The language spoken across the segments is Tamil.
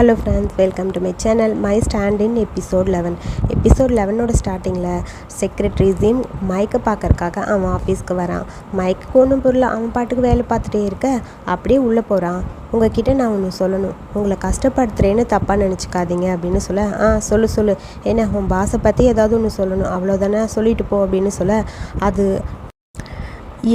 Hello friends welcome to my channel my stand in episode eleven episode லெவனோட ஸ்டார்டிங்கில் செக்ரட்டரி ஜிம் மைக்கை பார்க்கறக்காக அவன் ஆஃபீஸ்க்கு வரான். மைக்கு ஒன்றும் பொருள் அவன் பாட்டுக்கு வேலை பார்த்துட்டே இருக்க அப்படியே உள்ளே போகிறான் உங்ககிட்ட நான் ஒன்று சொல்லணும். உங்களை கஷ்டப்படுத்துகிறேன்னு தப்பாக நினச்சிக்காதீங்க அப்படின்னு சொல்ல ஆ சொல்லு சொல்லு. என்ன உன் பாஸை பற்றி ஏதாவது ஒன்று சொல்லணும். அவ்வளோதானே சொல்லிட்டு போ அப்படின்னு சொல்ல அது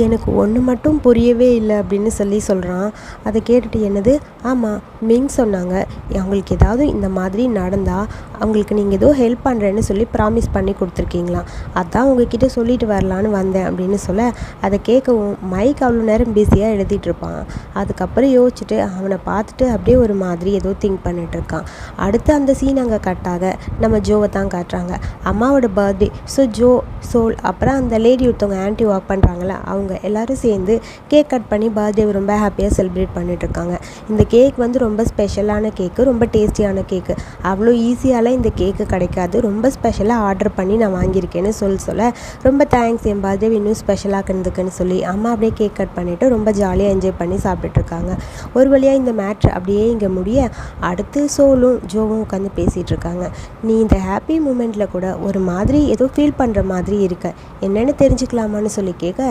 எனக்கு ஒன்று மட்டும் புரியவே இல்லை அப்படின்னு சொல்லி சொல்கிறான் அதை கேட்டுட்டு என்னது? ஆமாம் மிங் சொன்னாங்க. அவங்களுக்கு ஏதாவது இந்த மாதிரி நடந்தால் அவங்களுக்கு நீங்கள் ஏதோ ஹெல்ப் பண்ணுறேன்னு சொல்லி ப்ராமிஸ் பண்ணி கொடுத்துருக்கீங்களாம் அதான் உங்ககிட்ட சொல்லிட்டு வரலான்னு வந்தேன் அப்படின்னு சொல்ல அதை கேட்கவும் மைக் அவ்வளோ நேரம் பிஸியாக எழுதிட்டு இருப்பான். அதுக்கப்புறம் யோசிச்சுட்டு அவனை பார்த்துட்டு அப்படியே ஒரு மாதிரி ஏதோ திங்க் பண்ணிட்டு இருக்கான். அடுத்து அந்த சீன் அங்கே கட்டாக நம்ம ஜோவை தான் காட்டுறாங்க. அம்மாவோட பர்த்டே ஸோ ஜோ சோல் அப்புறம் அந்த லேடி ஒருத்தவங்க ஆன்டி ஒர்க் பண்ணுறாங்களே அவங்க எல்லாரும் சேர்ந்து கேக் கட் பண்ணி பர்த்டே ரொம்ப ஹாப்பியாக செலிப்ரேட் பண்ணிட்டு இருக்காங்க இந்த கேக் வந்து ரொம்ப ஸ்பெஷலான கேக்கு ரொம்ப டேஸ்டியான கேக்கு அவ்வளோ ஈஸியாலாம் இந்த கேக்கு கிடைக்காது. ரொம்ப ஸ்பெஷலாக ஆர்டர் பண்ணி நான் வாங்கியிருக்கேன்னு சொல்லி சொல்ல ரொம்ப தேங்க்ஸ் என் பர்த்டே இன்னும் ஸ்பெஷலாக்குனதுக்குன்னு சொல்லி அம்மா அப்படியே கேக் கட் பண்ணிவிட்டு ரொம்ப ஜாலியாக என்ஜாய் பண்ணி சாப்பிட்டுட்டு ஒரு வழியாக இந்த மேட்ரு அப்படியே இங்கே முடிய அடுத்து சோலும் ஜோவும் உட்காந்து பேசிகிட்டு இருக்காங்க நீ இந்த ஹாப்பி மூமெண்ட்டில் கூட ஒரு மாதிரி ஏதோ ஃபீல் பண்ணுற மாதிரி இருக்க. என்னென்னு தெரிஞ்சுக்கலாமான்னு சொல்லி கேட்க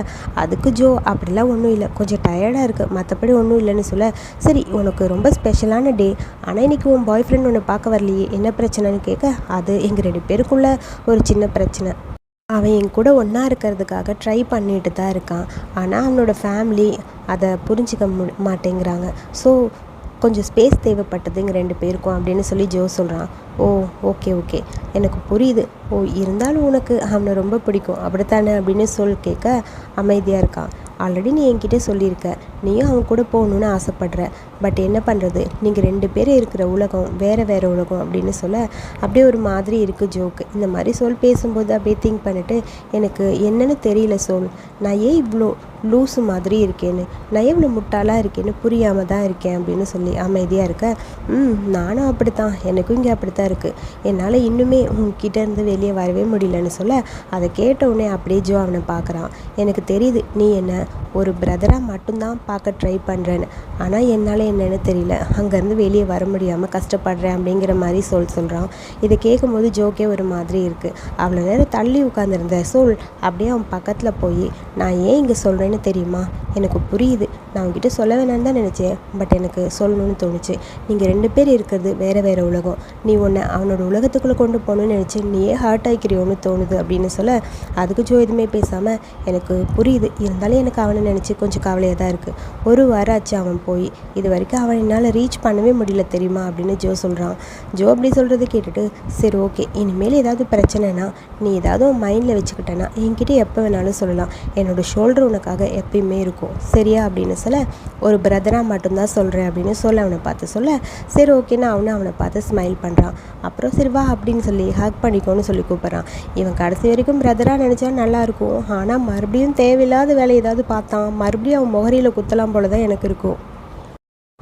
அதுக்கு ஜோ அப்படிலாம் ஒன்றும் இல்லை. கொஞ்சம் டயர்டாக இருக்குது மற்றபடி ஒன்றும் இல்லைன்னு சொல்ல சரி உனக்கு ரொம்ப ஸ்பெஷலான டே ஆனால் இன்னைக்கு உன் பாய் ஃப்ரெண்ட் ஒன்று பார்க்க வரலையே. என்ன பிரச்சனைன்னு கேட்க அது எங்கள் ரெண்டு பேருக்குள்ள ஒரு சின்ன பிரச்சனை. அவன் என் கூட ஒன்றா இருக்கிறதுக்காக ட்ரை பண்ணிட்டு தான் இருக்கான். ஆனால் அவனோட ஃபேமிலி அதை புரிஞ்சிக்க மாட்டேங்கிறாங்க. ஸோ கொஞ்சம் ஸ்பேஸ் தேவைப்பட்டது இங்கே ரெண்டு பேருக்கும் அப்படின்னு சொல்லி ஜோ சொல்கிறான் ஓ ஓகே ஓகே எனக்கு புரியுது. ஓ இருந்தாலும் உனக்கு அவனை ரொம்ப பிடிக்கும். அப்படித்தானே அப்படின்னு சொல் கேட்க அமைதியாக இருக்கான். ஆல்ரெடி நீ என்கிட்ட சொல்லியிருக்க. நீயும் அவன் கூட போகணுன்னு ஆசைப்படுற. பட் என்ன பண்ணுறது நீங்கள் ரெண்டு பேரும் இருக்கிற உலகம் வேறு வேறு உலகம் அப்படின்னு சொல்ல அப்படியே ஒரு மாதிரி இருக்குது ஜோக்கு. இந்த மாதிரி சொல் பேசும்போது அப்படியே திங்க் பண்ணிவிட்டு எனக்கு என்னன்னு தெரியல சொல். நான் ஏன் இவ்வளோ லூஸு மாதிரி இருக்கேன்னு நான் எவ்வளோ முட்டாளாக இருக்கேன்னு புரியாமல் தான் இருக்கேன் அப்படின்னு சொல்லி அமைதியாக இருக்க ம் நானும் அப்படித்தான் எனக்கும் இங்கே அப்படித்தான் இருக்குது என்னால் இன்னுமே உங்ககிட்ட இருந்து வெளியே வரவே முடியலன்னு சொல்ல அதை கேட்ட உடனே அப்படியே ஜோ அவனை பார்க்குறான். எனக்கு தெரியுது நீ என்ன ஒரு பிரதராக மட்டும்தான் பார்க்க ட்ரை பண்ணுறேன்னு ஆனால் என்னால் என்னென்னு தெரியல. அங்கேருந்து வெளியே வர முடியாமல் கஷ்டப்படுறேன் அப்படிங்கிற மாதிரி சொல் சொல்கிறான் இதை கேட்கும்போது ஜோக்கே ஒரு மாதிரி இருக்குது அவ்வளோ நேரம் தள்ளி உட்காந்துருந்த சொல் அப்படியே அவன் பக்கத்தில் போய் நான் ஏன் இங்கே சொல்கிறேன்னு தெரியுமா? எனக்கு புரியுது. நான் உங்ககிட்ட சொல்ல வேணான்னு தான் நினச்சேன். பட் எனக்கு சொல்லணும்னு தோணுச்சு. நீங்கள் ரெண்டு பேர் இருக்கிறது வேறு வேறு உலகம். நீ உன்னை அவனோட உலகத்துக்குள்ளே கொண்டு போகணும்னு நினச்சி நீயே ஹார்ட் ஆகிக்கிறியோன்னு தோணுது அப்படின்னு சொல்ல அதுக்கு ஜோ எதுவுமே பேசாமல் எனக்கு புரியுது. இருந்தாலும் எனக்கு அவனை நினச்சி கொஞ்சம் கவலையாக தான் இருக்குது ஒரு வாரம் ஆச்சு அவன் போய். இது வரைக்கும் அவன் என்னால் ரீச் பண்ணவே முடியல தெரியுமா? அப்படின்னு ஜோ சொல்கிறான் ஜோ அப்படி சொல்கிறத கேட்டுட்டு சரி ஓகே இனிமேல் ஏதாவது பிரச்சனைனா நீ ஏதாவது மைண்டில் வச்சுக்கிட்டேன்னா என்கிட்ட எப்போ வேணாலும் சொல்லலாம். என்னோடய ஷோல்டர் உனக்காக எப்பயுமே இருக்கும். சரியா அப்படின்னு சொல்ல ஒரு பிரதராக மட்டும்தான் சொல்கிறேன் அப்படின்னு சொல்ல அவனை பார்த்து சொல்ல சரி ஓகேன்னு அவனை அவனை பார்த்து ஸ்மைல் பண்ணுறான் அப்புறம் சரி வா அப்படின்னு சொல்லி ஹக் பண்ணிக்கோன்னு சொல்லி கூப்பிட்றான். இவன் கடைசி வரைக்கும் பிரதராக நினச்சா நல்லாயிருக்கும் ஆனால் மறுபடியும் தேவையில்லாத வேலை ஏதாவது பார்த்தான். மறுபடியும் அவன் முகரியில் குத்தலாம் போல தான் எனக்கு இருக்கும்.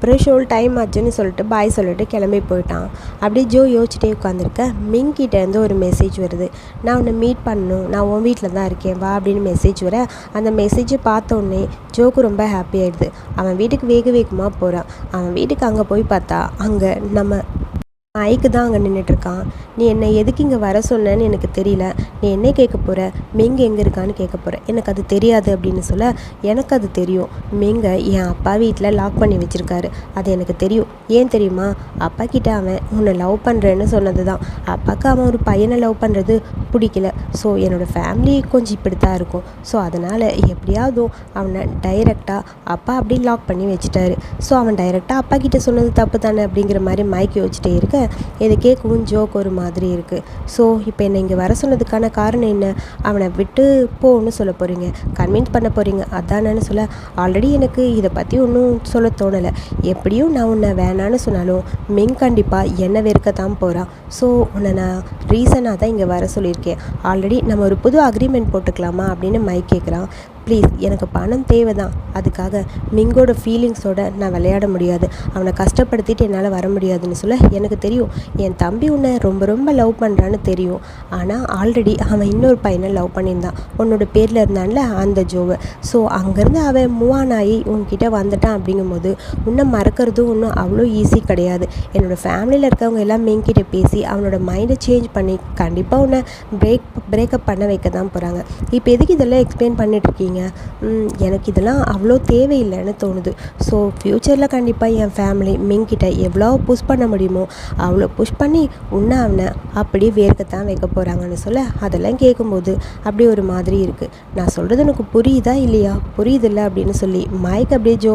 அப்புறம் ஷோல் டைம் ஆச்சுன்னு சொல்லிட்டு பாய் சொல்லிட்டு கிளம்பி போயிட்டான். அப்படியே ஜோ யோசிச்சுட்டே உட்காந்துருக்க. மிங்கிட்டேருந்து ஒரு மெசேஜ் வருது. நான் உன்னை மீட் பண்ணணும். நான் உன் வீட்டில் தான் இருக்கேன். வா அப்படின்னு மெசேஜ் வர அந்த மெசேஜை பார்த்த உடனே ஜோக்கு ரொம்ப ஹாப்பி ஆயிடுது. அவன் வீட்டுக்கு வேக வேகமாக போகிறான் அவன் வீட்டுக்கு அங்கே போய் பார்த்தா அங்கே நம்ம மைக்கு தான் அங்கே நின்றுட்டுருக்கான் நீ என்னை எதுக்கு இங்கே வர சொன்னேன்னு எனக்கு தெரியல. நீ என்ன கேட்க போகிற மிங்க எங்கே இருக்கான்னு கேட்க போகிற எனக்கு அது தெரியாது அப்படின்னு சொல்ல எனக்கு அது தெரியும். மிங்க என் அப்பா வீட்டில் லாக் பண்ணி வச்சுருக்காரு. அது எனக்கு தெரியும். ஏன் தெரியுமா? அப்பா கிட்ட அவன் உன்னை லவ் பண்ணுறேன்னு சொன்னது தான் அப்பாவுக்கு அவன் ஒரு பையனை லவ் பண்ணுறது பிடிக்கல. ஸோ என்னோடய ஃபேமிலி கொஞ்சம் இப்படி தான் இருக்கும். ஸோ அதனால் எப்படியாவது அவனை டைரெக்டாக அப்பா அப்படி லாக் பண்ணி வச்சுட்டாரு. ஸோ அவன் டைரெக்டாக அப்பா கிட்ட சொன்னது தப்பு தானே அப்படிங்கிற மாதிரி மயக்கி வச்சுட்டே இருக்க இதை கேட்கவும் ஜோக் ஒரு மாதிரி இருக்குது ஸோ இப்போ என்னை இங்கே வர சொன்னதுக்கான காரணம் என்ன? அவனை விட்டு போன்னு சொல்ல போகிறீங்க கன்வின்ஸ் பண்ண போகிறீங்க அதானு சொல்ல ஆல்ரெடி எனக்கு இதை பற்றி ஒன்றும் சொல்ல தோணலை. எப்படியும் நான் உன்னை வேணான்னு சொன்னாலும் மிங் கண்டிப்பாக என்னை வெறுக்கத்தான் போகிறான் ஸோ உன்னை நான் ரீசனாக தான் இங்கே வர சொல்லியிருக்கேன். ஆல்ரெடி நம்ம ஒரு புது அக்ரிமெண்ட் போட்டுக்கலாமா அப்படின்னு மைக் கேட்குறான் ப்ளீஸ் எனக்கு பணம் தேவை தான் அதுக்காக மிங்கோட ஃபீலிங்ஸோட நான் விளையாட முடியாது. அவனை கஷ்டப்படுத்திட்டு என்னால் வர முடியாதுன்னு சொல்ல எனக்கு தெரியும். என் தம்பி உன்னை ரொம்ப ரொம்ப லவ் பண்ணுறான்னு தெரியும். ஆனால் ஆல்ரெடி அவன் இன்னொரு பையனை லவ் பண்ணியிருந்தான். உன்னோட பேரில் இருந்தான்ல அந்த ஜோவை. ஸோ அங்கேருந்து அவன் மூவ் ஆகி உன்கிட்ட வந்துட்டான் அப்படிங்கும்போது உன்னை மறக்கிறதும் ஒன்றும் அவ்வளோ ஈஸி கிடையாது. என்னோடய ஃபேமிலியில் இருக்கவங்க எல்லாம் மிங்கிட்ட பேசி அவனோட மைண்டை சேஞ்ச் பண்ணி கண்டிப்பாக உன்னை பிரேக் பிரேக்கப் பண்ண வைக்க தான் போகிறாங்க இப்போ எதுக்கு இதெல்லாம் எக்ஸ்பிளைன் சொல்கிறீங்க எனக்கு இதெல்லாம் அவ்வளோ தேவையில்லைன்னு தோணுது. ஸோ ஃப்யூச்சரில் கண்டிப்பாக என் ஃபேமிலி மிங்கிட்ட எவ்வளோ புஷ் பண்ண முடியுமோ அவ்வளோ புஷ் பண்ணி உண்ணாவின அவனை அப்படியே வேர்க்கத்தான் வைக்க போகிறாங்கன்னு சொல்ல அதெல்லாம் கேட்கும்போது அப்படி ஒரு மாதிரி இருக்குது நான் சொல்கிறது எனக்கு புரியுதா இல்லையா? புரியுதில்ல அப்படின்னு சொல்லி மைக் அப்படியே ஜோ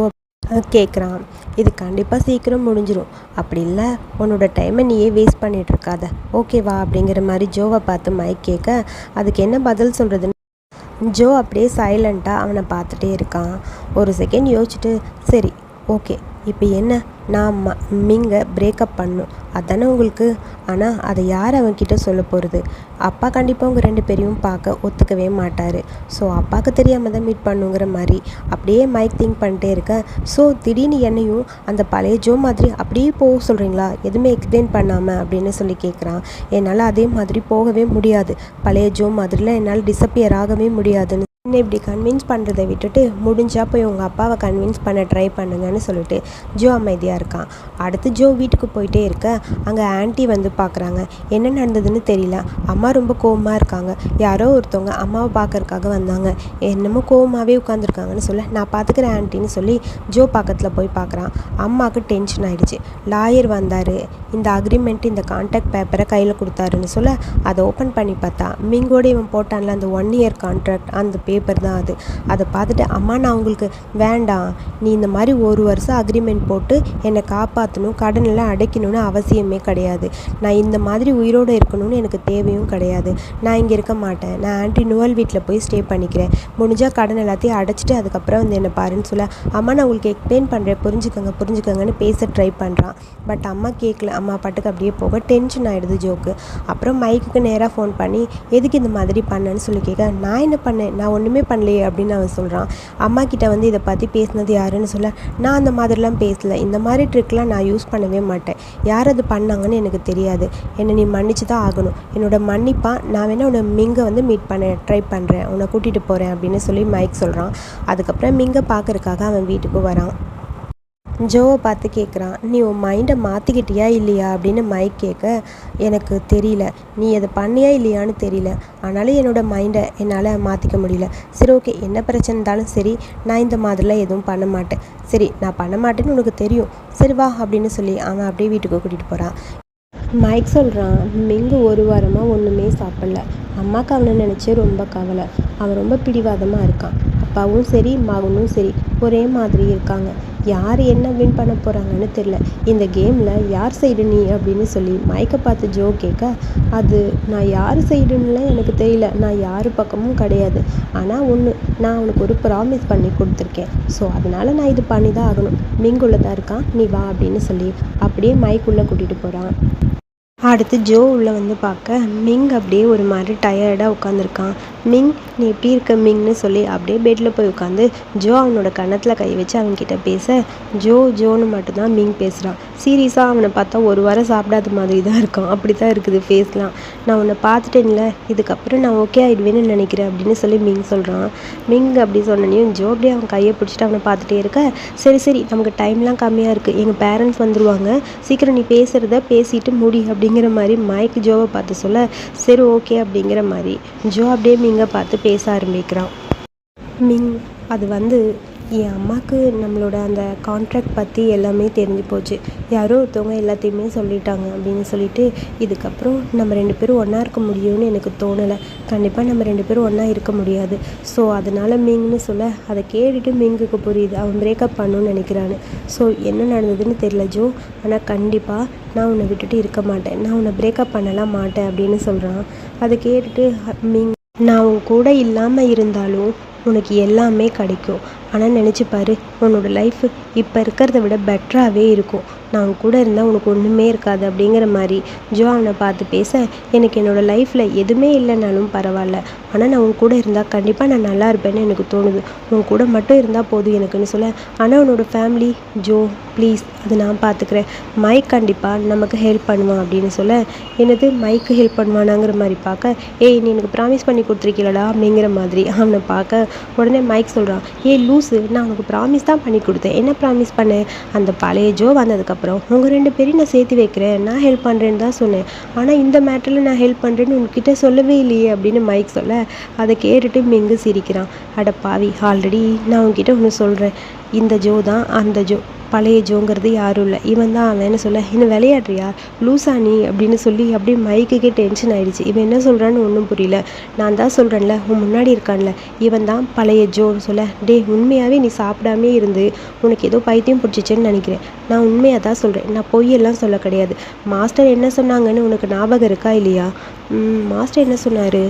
கேட்குறான் இது கண்டிப்பாக சீக்கிரம் முடிஞ்சிடும் அப்படி இல்லை உன்னோட டைமை நீயே வேஸ்ட் பண்ணிட்டு இருக்காத. ஓகேவா அப்படிங்கிற மாதிரி ஜோவை பார்த்து மைக் கேட்க அதுக்கு என்ன பதில் சொல்கிறதுன்னு ஜோ அப்படியே சைலண்ட்டாக அவனை பார்த்துட்டே இருக்கான். ஒரு செகண்ட் யோசிச்சுட்டு சரி ஓகே இப்போ என்ன? நான் ம மிங்க பிரேக்கப் பண்ணும். அதானே உங்களுக்கு? ஆனால் அதை யார் அவன்கிட்ட சொல்ல போகிறது அப்பா கண்டிப்பாக உங்கள் ரெண்டு பேரையும் பார்க்க ஒத்துக்கவே மாட்டார். ஸோ அப்பாவுக்கு தெரியாமல் தான் மீட் பண்ணுங்கிற மாதிரி அப்படியே மைக் திங்க் பண்ணிட்டே இருக்கேன் ஸோ திடீர்னு என்னையும் அந்த பழைய ஜோ மாதிரி அப்படியே போக சொல்கிறீங்களா எதுவுமே எக்ஸ்பிளைன் பண்ணாமல் அப்படின்னு சொல்லி கேட்குறான் என்னால் அதே மாதிரி போகவே முடியாது. பழைய ஜோ மாதிரிலாம் என்னால் டிஸப்பியர் ஆகவே முடியாதுன்னு என்னை இப்படி கன்வின்ஸ் பண்ணுறதை விட்டுட்டு முடிஞ்சா போய் உங்கள் அப்பாவை கன்வின்ஸ் பண்ண ட்ரை பண்ணுங்கன்னு சொல்லிட்டு ஜோ அமைதியாக இருக்கான். அடுத்து ஜோ வீட்டுக்கு போயிட்டே இருக்க அங்கே ஆன்ட்டி வந்து பார்க்குறாங்க என்ன நடந்ததுன்னு தெரியல. அம்மா ரொம்ப கோவமாக இருக்காங்க. யாரோ ஒருத்தவங்க அம்மாவை பார்க்கறக்காக வந்தாங்க. என்னமோ கோவமாகவே உட்காந்துருக்காங்கன்னு சொல்ல நான் பார்த்துக்கிறேன் ஆன்ட்டின்னு சொல்லி ஜோ பக்கத்தில் போய் பார்க்குறான் அம்மாவுக்கு டென்ஷன் ஆகிடுச்சு லாயர் வந்தார். இந்த அக்ரிமெண்ட் இந்த கான்டாக்ட் பேப்பரை கையில் கொடுத்தாருன்னு சொல்ல அதை ஓப்பன் பண்ணி பார்த்தா மிங்கோடு இவன் போட்டான்ல அந்த ஒன் இயர் கான்ட்ராக்ட் அந்த பேப்பர் தான் அது. அதை பார்த்துட்டு அம்மா நான் உங்களுக்கு வேண்டாம். நீ இந்த மாதிரி ஒரு வருஷம் அக்ரிமெண்ட் போட்டு என்னை காப்பாற்றணும் கடனெல்லாம் அடைக்கணும்னு அவசியமே கிடையாது. நான் இந்த மாதிரி உயிரோடு இருக்கணும்னு எனக்கு தேவையும் கிடையாது. நான் இங்கே இருக்க மாட்டேன். நான் ஆன்டி நுவல் வீட்டில் போய் ஸ்டே பண்ணிக்கிறேன். முடிஞ்சால் கடன் எல்லாத்தையும் அடைச்சிட்டு அதுக்கப்புறம் வந்து என்னை பாருன்னு சொல்ல அம்மா நான் உங்களுக்கு எக்ஸ்பிளைன் பண்ணுறேன் புரிஞ்சுக்கோங்க புரிஞ்சுக்கோங்கன்னு பேச ட்ரை பண்ணுறான் பட் அம்மா கேட்கல அம்மா பாட்டுக்கு அப்படியே போக டென்ஷன் ஆகிடுது ஜோக்கு. அப்புறம் மைக்குக்கு நேராக ஃபோன் பண்ணி எதுக்கு இந்த மாதிரி பண்ணேன்னு சொல்லி கேட்க நான் என்ன பண்ணேன்? நான் ஒன்று ஒன்றுமே பண்ணலையே அப்படின்னு அவன் சொல்கிறான் அம்மா கிட்ட வந்து இதை பற்றி பேசினது யாருன்னு சொல்ல நான் அந்த மாதிரிலாம் பேசல. இந்த மாதிரி ட்ரிக்லாம் நான் யூஸ் பண்ணவே மாட்டேன். யார் அது பண்ணாங்கன்னு எனக்கு தெரியாது. என்னை நீ மன்னிச்சு தான் ஆகணும். என்னோட மன்னிப்பா நான் வேணால் உன்னை மிங்கை வந்து மீட் பண்ண ட்ரை பண்ணுறேன் உன்னை கூட்டிகிட்டு போகிறேன் அப்படின்னு சொல்லி மைக் சொல்கிறான் அதுக்கப்புறம் மிங்கை பார்க்கறக்காக அவன் வீட்டுக்கு வரான். ஜோவை பார்த்து கேட்குறான் நீ உன் மைண்டை மாற்றிக்கிட்டியா இல்லையா? அப்படின்னு மைக் கேட்க எனக்கு தெரியல. நீ அதை பண்ணியா இல்லையான்னு தெரியல. ஆனாலும் என்னோடய மைண்டை என்னால் மாற்றிக்க முடியல. சரி ஓகே என்ன பிரச்சனை இருந்தாலும் சரி நான் இந்த மாதிரிலாம் எதுவும் பண்ண மாட்டேன். சரி நான் பண்ண மாட்டேன்னு உனக்கு தெரியும். சரி வா அப்படின்னு சொல்லி அவன் அப்படியே வீட்டுக்கு கூட்டிகிட்டு போகிறான் மைக் சொல்கிறான் மிங்கு ஒரு வாரமாக ஒன்றுமே சாப்பிடல. அம்மாவுக்கு அவனை நினச்சி ரொம்ப கவலை. அவன் ரொம்ப பிடிவாதமாக இருக்கான். அப்பாவும் சரி மகனும் சரி ஒரே மாதிரி இருக்காங்க. யார் என்ன வின் பண்ண போகிறாங்கன்னு தெரில இந்த கேமில் யார் சைடு நீ அப்படின்னு சொல்லி மயக்க பார்த்து ஜோ கேட்க அது நான் யார் சைடுன்னுலாம் எனக்கு தெரியல. நான் யார் பக்கமும் கிடையாது. ஆனால் ஒன்று நான் உனக்கு ஒரு ப்ராமிஸ் பண்ணி கொடுத்துருக்கேன். ஸோ அதனால் நான் இது பண்ணி தான் ஆகணும். மிங்குள்ள தான் இருக்கான்? நீ வா அப்படின்னு சொல்லி அப்படியே மைக்குள்ளே கூட்டிகிட்டு போகிறான் அடுத்து ஜோ உள்ளே வந்து பார்க்க மிங் அப்படியே ஒரு மாதிரி டயர்டாக உட்காந்துருக்கான் மிங் நீ எப்படி இருக்க மிங்னு சொல்லி அப்படியே பெட்டில் போய் உட்காந்து ஜோ அவனோட கன்னத்தில் கை வச்சு அவன்கிட்ட பேச ஜோ ஜோன்னு மட்டும்தான் மிங் பேசுகிறான் சீரியஸாக அவனை பார்த்தா ஒரு வாரம் சாப்பிடாத மாதிரி தான் இருக்கான் அப்படி தான் இருக்குது ஃபேஸ்லாம் நான் உன்னை பார்த்துட்டேன்ல இதுக்கப்புறம் நான் ஓகே ஆகிடுவேன்னு நினைக்கிறேன் அப்படின்னு சொல்லி மிங் சொல்கிறான் மிங் அப்படி சொன்னனையும் ஜோ அப்படியே அவன் கையை பிடிச்சிட்டு அவனை பார்த்துட்டே இருக்க சரி சரி நமக்கு டைம்லாம் கம்மியாக இருக்குது எங்கள் பேரண்ட்ஸ் வந்துடுவாங்க சீக்கிரம் நீ பேசுகிறத பேசிட்டு முடி அப்படிங்கிற மாதிரி மைக் ஜோவை பார்த்து சொல்ல சரி ஓகே அப்படிங்கிற மாதிரி. ஜோ அப்படியே மிங் மிங்கை பார்த்து பேச ஆரம்பிக்கிறான். மிங் அது வந்து என் அம்மாவுக்கு நம்மளோட அந்த கான்ட்ராக்ட் பற்றி எல்லாமே தெரிஞ்சு போச்சு. யாரோ ஒருத்தவங்க எல்லாத்தையுமே சொல்லிட்டாங்க அப்படின்னு சொல்லிட்டு இதுக்கப்புறம் நம்ம ரெண்டு பேரும் ஒன்றா இருக்க முடியும்னு எனக்கு தோணலை. கண்டிப்பாக நம்ம ரெண்டு பேரும் ஒன்றா இருக்க முடியாது. ஸோ அதனால் மிங்னு சொல்ல அதை கேட்டுட்டு மிங்குக்கு புரியுது. அவன் பிரேக்கப் பண்ணணும்னு நினைக்கிறான்னு ஸோ என்ன நடந்ததுன்னு தெரியல ஜோ. ஆனால் கண்டிப்பாக நான் உன்னை விட்டுட்டு இருக்க மாட்டேன். நான் உன்னை பிரேக்கப் பண்ணலாம் மாட்டேன் அப்படின்னு சொல்கிறான் அதை கேட்டுட்டு மிங் நான் உன் கூட இல்லாமல் இருந்தாலும் உனக்கு எல்லாமே கிடைக்கும். ஆனால் நினச்சி பாரு உன்னோட லைஃப் இப்போ இருக்கிறத விட பெட்டராகவே இருக்கும். நான் உன் கூட இருந்தால் உனக்கு ஒன்றுமே இருக்காது அப்படிங்கிற மாதிரி ஜோ அவனை பார்த்து பேச எனக்கு என்னோடய லைஃப்பில் எதுவுமே இல்லைனாலும் பரவாயில்ல. ஆனால் நான் உன் கூட இருந்தால் கண்டிப்பாக நான் நல்லா இருப்பேன்னு எனக்கு தோணுது. உன் கூட மட்டும் இருந்தால் போதும் எனக்குன்னு சொல்ல ஆனால் உன்னோட ஃபேமிலி ஜோ ப்ளீஸ் அது நான் பார்த்துக்கிறேன் மைக் கண்டிப்பாக நமக்கு ஹெல்ப் பண்ணுவான் அப்படின்னு சொல்ல என்னது மைக்கு ஹெல்ப் பண்ணுவானாங்கிற மாதிரி பார்க்க ஏய் நீ எனக்கு ப்ராமிஸ் பண்ணி கொடுத்துருக்கீங்களா அப்படிங்கிற மாதிரி அவனை பார்க்க உடனே மைக் சொல்கிறான் ஏய் லூஸு நான் உனக்கு ப்ராமிஸ் தான் பண்ணி கொடுத்தேன். என்ன ப்ராமிஸ் பண்ணேன் அந்த பழைய ஜோ அப்புறம் உங்கள் ரெண்டு பேரையும் நான் சேர்த்து வைக்கிறேன். நான் ஹெல்ப் பண்ணுறேன்னு தான் சொன்னேன். ஆனால் இந்த மேட்டரில் நான் ஹெல்ப் பண்ணுறேன்னு உன்கிட்ட சொல்லவே இல்லையே அப்படின்னு மைக் சொல்ல அதை கேட்டுட்டு மிங்கு சிரிக்கிறான். அட பாவி ஆல்ரெடி நான் உன்கிட்ட ஒன்று சொல்கிறேன் இந்த ஜோ தான் அந்த ஜோ. பழைய ஜோங்கிறது யாரும் இல்லை. இவன் தான் அவன்னு சொல்ல இன்னும் விளையாடுறியா? லூசா நீ? அப்படின்னு சொல்லி அப்படியே மைக்குக்கே டென்ஷன் ஆயிடுச்சு. இவன் என்ன சொல்கிறான்னு ஒன்றும் புரியல. நான் தான் சொல்கிறேன்ல உன் முன்னாடி இருக்கான்ல. இவன் தான் பழைய ஜோன்னு சொல்ல டே உண்மையாகவே நீ சாப்பிடாமே இருந்து உனக்கு ஏதோ பைத்தியம் பிடிச்சிச்சேன்னு நினைக்கிறேன். நான் உண்மையாக தான் சொல்கிறேன் நான் பொய்யெல்லாம் சொல்ல கிடையாது. மாஸ்டர் என்ன சொன்னாங்கன்னு உனக்கு ஞாபகம் இருக்கா இல்லையா? மாஸ்டர் என்ன சொன்னார்?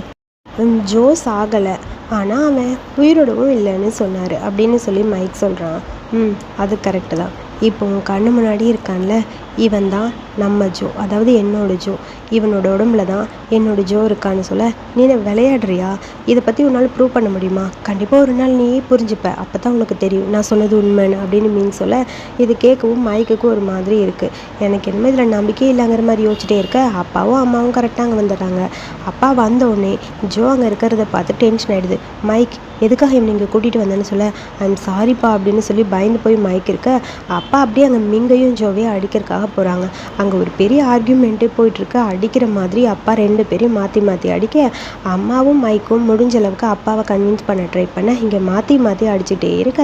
ஜோஸ் ஆகலை. ஆனால் அவன் உயிரோடவும் இல்லைன்னு சொன்னார் அப்படின்னு சொல்லி மைக் சொல்கிறான் ம் அது கரெக்டு தான். இப்போ உன் கண்ணு முன்னாடி இருக்கான்ல இவன் தான் நம்ம ஜோ அதாவது என்னோட ஜோ இவனோட உடம்புல தான் என்னோட ஜோ இருக்கான்னு சொல்ல நீ விளையாடுறியா? இதை பற்றி உன்னால் ப்ரூவ் பண்ண முடியுமா? கண்டிப்பாக ஒரு நாள் நீயே புரிஞ்சுப்ப. அப்போ தான் உனக்கு தெரியும். நான் சொன்னது உண்மைன்னு அப்படின்னு மீன் சொல்ல இது கேட்கவும் மயக்குக்கும் ஒரு மாதிரி இருக்குது எனக்கு என்னமோ இதில் நம்பிக்கையே இல்லைங்கிற மாதிரி யோசிச்சிட்டே இருக்க. அப்பாவும் அம்மாவும் கரெக்டாக அங்கே வந்துடுறாங்க அப்பா வந்த உடனே ஜோ அங்கே இருக்கிறத பார்த்து டென்ஷன் ஆகிடுது மைக் எதுக்காக இவனை இங்கே கூட்டிகிட்டு வந்தேன்னு சொல்ல ஐம் சாரிப்பா அப்படின்னு சொல்லி பயந்து போய் மைக் இருக்க அப்பா அப்படியே அங்கே மிங்கையும் ஜோவையும் அடிக்கிறதுக்காக போகிறாங்க அங்கே ஒரு பெரிய ஆர்கியூமெண்ட்டே போயிட்டுருக்கு. அடிக்கிற மாதிரி அப்பா ரெண்டு பேரையும் மாற்றி மாற்றி அடிக்க அம்மாவும் மைக்கும் முடிஞ்ச அளவுக்கு அப்பாவை கன்வின்ஸ் பண்ண ட்ரை பண்ண இங்கே மாற்றி மாற்றி அடிச்சுட்டே இருக்க.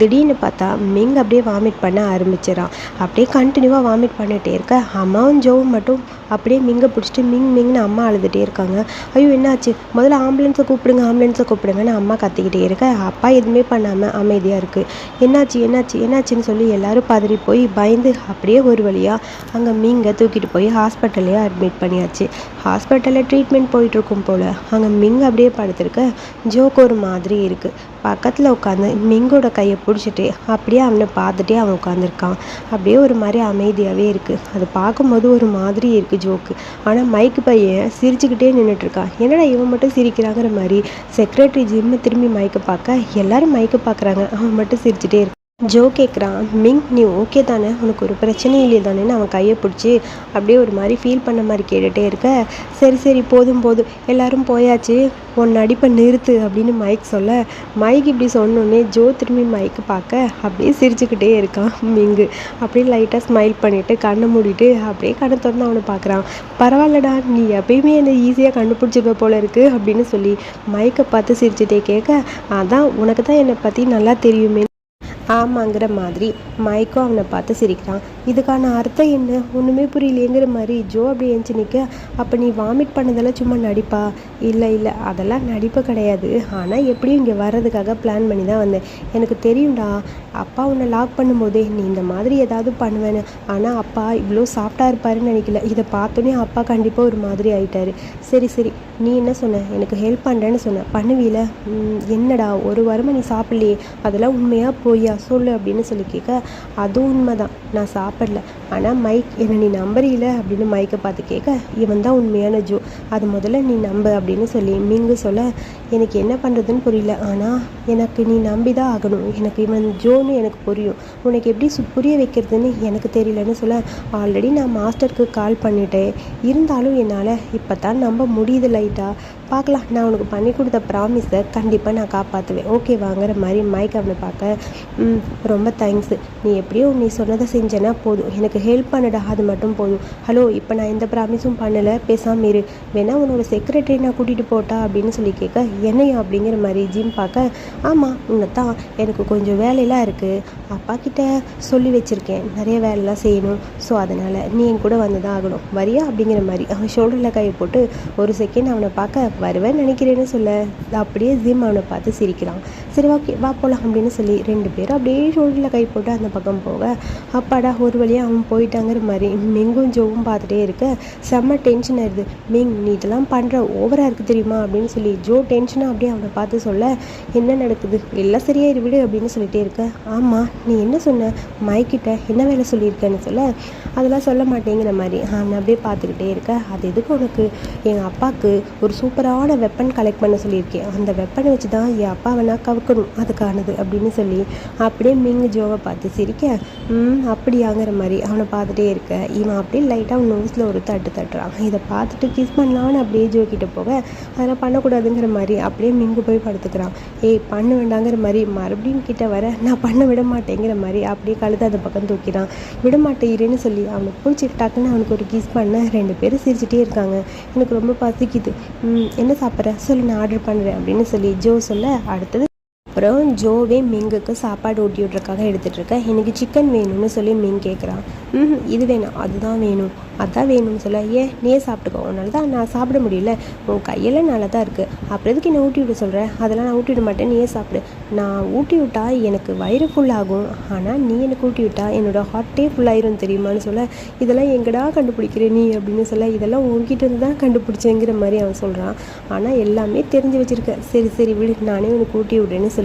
திடீர்னு பார்த்தா மிங் அப்படியே வாமிட் பண்ண ஆரம்பிச்சிடான் அப்படியே கண்டினியூவாக வாமிட் பண்ணிகிட்டே இருக்க. அம்மாவும் ஜோவும் மட்டும் அப்படியே மிங்கை பிடிச்சிட்டு மிங் மிங்னு அம்மா அழுதுகிட்டே இருக்காங்க. ஐயோ என்னாச்சு? முதல்ல ஆம்புலன்ஸை கூப்பிடுங்க ஆம்புலன்ஸை கூப்பிடுங்கன்னு அம்மா கத்திக்கிட்டே இருக்க. அப்பா எதுவுமே பண்ணாமல் அமைதியாக இருக்குது என்னாச்சு என்னாச்சு என்னாச்சுன்னு சொல்லி எல்லோரும் பதறி போய் பயந்து அப்படியே ஒரு வழியாக அங்கே மிங்கை தூக்கிட்டு போய் ஹாஸ்பிட்டல்லையே அட்மிட் பண்ணியாச்சு. ஹாஸ்பிட்டலில் ட்ரீட்மெண்ட் போயிட்டுருக்கும் போல். அங்கே மிங் அப்படியே படுத்திருக்க. ஜோக்கு ஒரு மாதிரி இருக்குது பக்கத்தில் உட்காந்து மிங்கோட கையை பிடிச்சிட்டு அப்படியே அவனை பார்த்துட்டே அவன் உட்காந்துருக்கான் அப்படியே ஒரு மாதிரி அமைதியாகவே இருக்குது அது பார்க்கும்போது ஒரு மாதிரி இருக்குது ஜோக்கு ஆனால் மைக்கு பையன் சிரிச்சுக்கிட்டே நின்றுட்டுருக்கான் என்னடா இவன் மட்டும் சிரிக்கிறாங்கிற மாதிரி செக்ரட்டரி ஜிம்மு திரும்பி மைக்கை பார்க்க. எல்லாரும் மைக்கை பார்க்குறாங்க. அவன் மட்டும் சிரிச்சுட்டே இருக்கான். ஜோ கேட்குறான் மிங் நீ ஓகே தானே? உனக்கு ஒரு பிரச்சனையும் இல்லை தானேன்னு அவன் கையை பிடிச்சி அப்படியே ஒரு மாதிரி ஃபீல் பண்ண மாதிரி கேட்டுகிட்டே இருக்க. சரி சரி போதும் போதும். எல்லாரும் போயாச்சு. உன் நடிப்பை நிறுத்து அப்படின்னு மைக் சொல்ல. மைக் இப்படி சொன்னோடனே ஜோ திரும்பி மைக்கு பார்க்க அப்படியே சிரிச்சுக்கிட்டே இருக்கான். மிங்கு அப்படியே லைட்டாக ஸ்மைல் பண்ணிவிட்டு கண்ணை மூடிட்டு அப்படியே கண்ணை திறந்து அவனை பார்க்குறான். பரவாயில்லடா நீ எப்பயுமே என்னை ஈஸியாக கண்டுபிடிச்சிருப்ப போல இருக்கு அப்படின்னு சொல்லி மைக்கை பார்த்து சிரிச்சுட்டே கேட்க அதான் உனக்கு தான் என்னை பற்றி நல்லா தெரியுமே ஆமாங்கிற மாதிரி மயக்கம் அவனை பார்த்து சிரிக்கிறான். இதுக்கான அர்த்தம் என்ன? ஒன்றுமே புரியலையேங்கிற மாதிரி ஜோ அப்படி எழுந்துச்சு நிற்க அப்போ நீ வாமிட் பண்ணதெல்லாம் சும்மா நடிப்பா? இல்லை இல்லை. அதெல்லாம் நடிப்பு கிடையாது. ஆனால் எப்படியும் இங்கே வர்றதுக்காக பிளான் பண்ணி தான் வந்தேன். எனக்கு தெரியும்டா அப்பா உன்னை லாக் பண்ணும்போதே நீ இந்த மாதிரி ஏதாவது பண்ணுவேன்னு. ஆனால் அப்பா இவ்வளோ சாஃப்டாக இருப்பாருன்னு நினைக்கல. இதை பார்த்தோன்னே அப்பா கண்டிப்பாக ஒரு மாதிரி ஆயிட்டாரு. சரி சரி. நீ என்ன சொன்ன? எனக்கு ஹெல்ப் பண்ணுறேன்னு சொன்ன. பண்ணுவீல? என்னடா? ஒரு வாரமாக நீ சாப்பிட்லையே. அதெல்லாம் உண்மையாக போயா சொல்லு அப்படின்னு சொல்லி கேட்க அதுவும் உண்மைதான். நான் சாப்பிடல. ஆனால் மைக் என்னை நீ நம்புறீல? அப்படின்னு மைக்கை பார்த்து கேட்க இவன் தான் உண்மையான ஜோ. அது முதல்ல நீ நம்பு அப்படின்னு சொல்லி மிங்கு சொல்ல எனக்கு என்ன பண்ணுறதுன்னு புரியல. ஆனால் எனக்கு நீ நம்பி தான் ஆகணும். எனக்கு இவன் ஜோன்னு எனக்கு புரியும். உனக்கு எப்படி சு புரிய வைக்கிறதுன்னு எனக்கு தெரியலன்னு சொல்ல ஆல்ரெடி நான் மாஸ்டருக்கு கால் பண்ணிட்டேன். இருந்தாலும் என்னால் இப்போ தான் நம்ப முடியுது லைட்டாக பார்க்கலாம். நான் உனக்கு பண்ணி கொடுத்த ப்ராமிஸை கண்டிப்பாக நான் காப்பாற்றுவேன் ஓகே வாங்குற மாதிரி மைக் அவனை பார்க்க ம் ரொம்ப தேங்க்ஸு நீ எப்படியோ நீ சொன்னதை செஞ்சேன்னா போதும். எனக்கு ஹெல்ப் பண்ணடா அது மட்டும் போதும். ஹலோ இப்போ நான் எந்த ப்ராமிஸும் பண்ணலை. பேசாமல் இரு. வேணா உன்னோட செக்ரட்டரி நான் கூட்டிகிட்டு போட்டா அப்படின்னு சொல்லி கேட்க என்னையா அப்படிங்கிற மாதிரி ஜிம் பார்க்க ஆமாம் உன்னை தான் எனக்கு கொஞ்சம் வேலையெல்லாம் இருக்குது அப்பா கிட்ட சொல்லி வச்சுருக்கேன். நிறைய வேலைலாம் செய்யணும். ஸோ அதனால் நீ என் கூட வந்து தான் ஆகணும். வரியா அப்படிங்கிற மாதிரி. அவன் ஷோல்டரில் கையை போட்டு ஒரு செகண்ட் அவனை பார்க்க வருவேன்னு நினைக்கிறேன்னு சொல்ல அப்படியே ஜிம் அவனை பார்த்து சிரிக்கிறான். சரி ஓகே வா போகலாம் அப்படின்னு சொல்லி ரெண்டு பேரும் அப்படியே ஷோல்டரில் கை போட்டு அந்த பக்கம் போக அப்பாடா ஒரு வழியாக அவன் போயிட்டாங்கிற மாதிரி மிங்கும் ஜோவும் பார்த்துட்டே இருக்க செம்ம டென்ஷன் ஆயிடுது. மிங் நீ இதெல்லாம் பண்ணுற ஓவராக இருக்குது தெரியுமா அப்படின்னு சொல்லி ஜோ டென்ஷனாக அப்படியே அவனை பார்த்து சொல்ல என்ன நடக்குது? எல்லாம் சரியாயிரு விடு அப்படின்னு சொல்லிட்டே இருக்க. ஆமாம் நீ என்ன சொன்ன? மைக்கிட்ட என்ன வேலை சொல்லியிருக்கேன்னு சொல்ல அதெல்லாம் சொல்ல மாட்டேங்கிற மாதிரி அவனை அப்படியே பார்த்துக்கிட்டே இருக்க. அது எதுக்கு உனக்கு? எங்கள் அப்பாவுக்கு ஒரு சூப்பரான வெப்பன் கலெக்ட் பண்ண சொல்லியிருக்கேன். அந்த வெப்பனை வச்சு தான் என் அப்பாவை நான் கவுக்கணும். அதுக்கானது அப்படின்னு சொல்லி அப்படியே மிங்கு ஜோவை பார்த்து சிரிக்க ம் அப்படியாங்கிற மாதிரி அவனை பார்த்துட்டே இருக்க. இவன் அப்படியே லைட்டாக அவன் நோஸில் ஒரு தட்டு தட்டுறான். இதை பார்த்துட்டு கிஸ் பண்ணலான்னு அப்படியே ஜோ கிட்ட போக அதெல்லாம் பண்ணக்கூடாதுங்கிற மாதிரி அப்படியே மிங்கு போய் படுத்துக்கிறான். ஏய் பண்ண வேண்டாங்கிற மாதிரி மறுபடியும் கிட்ட வர நான் பண்ண விட மாட்டேங்கிற மாதிரி அப்படியே கழுத்து அந்த பக்கம் தூக்கிறான். விட மாட்டேங்கிறேன்னு இருன்னு சொல்லி அவனை பிடிச்சி டக்குன்னு அவனுக்கு ஒரு கிஸ் பண்ண ரெண்டு பேரும் சிரிச்சிட்டே இருக்காங்க. எனக்கு ரொம்ப பசிக்குது. என்ன சாப்பிட்ற? சொல்லு நான் ஆர்டர் பண்ணுறேன் அப்படின்னு சொல்லி ஜோ சொல்ல அடுத்தது அப்புறம் ஜோவே மிங்குக்கு சாப்பாடு ஊட்டி விட்றக்காக எடுத்துகிட்டு எனக்கு சிக்கன் வேணும்னு சொல்லி மிங் கேட்குறான். ம் இது வேணும். அதுதான் வேணும். அதான் வேணும்னு சொல்ல ஏன் நீயே சாப்பிட்டுக்கோ. உன்னால தான் நான் சாப்பிட முடியல. உன் கையெல்லாம் நல்லா தான் இருக்குது அப்புறம் எதுக்கு என்ன ஊட்டி விட சொல்கிறேன் அதெல்லாம் நான் ஊட்டி விட மாட்டேன். நீயே சாப்பிடு. நான் ஊட்டி விட்டா எனக்கு வயிறு ஃபுல்லாகும் ஆனால் நீ எனக்கு ஊட்டி விட்டா என்னோட ஹார்ட்டே ஃபுல்லாயிரும் தெரியுமான்னு சொல்ல இதெல்லாம் எங்கடா கண்டுபிடிக்கிற நீ? அப்படின்னு சொல்ல இதெல்லாம் உங்ககிட்ட இருந்து தான் கண்டுபிடிச்சேங்கிற மாதிரி அவன் சொல்கிறான் ஆனால் எல்லாமே தெரிஞ்சு வச்சுருக்க. சரி சரி விடு. நானே உனக்கு ஊட்டி விடுறேன்னு சொல்லி.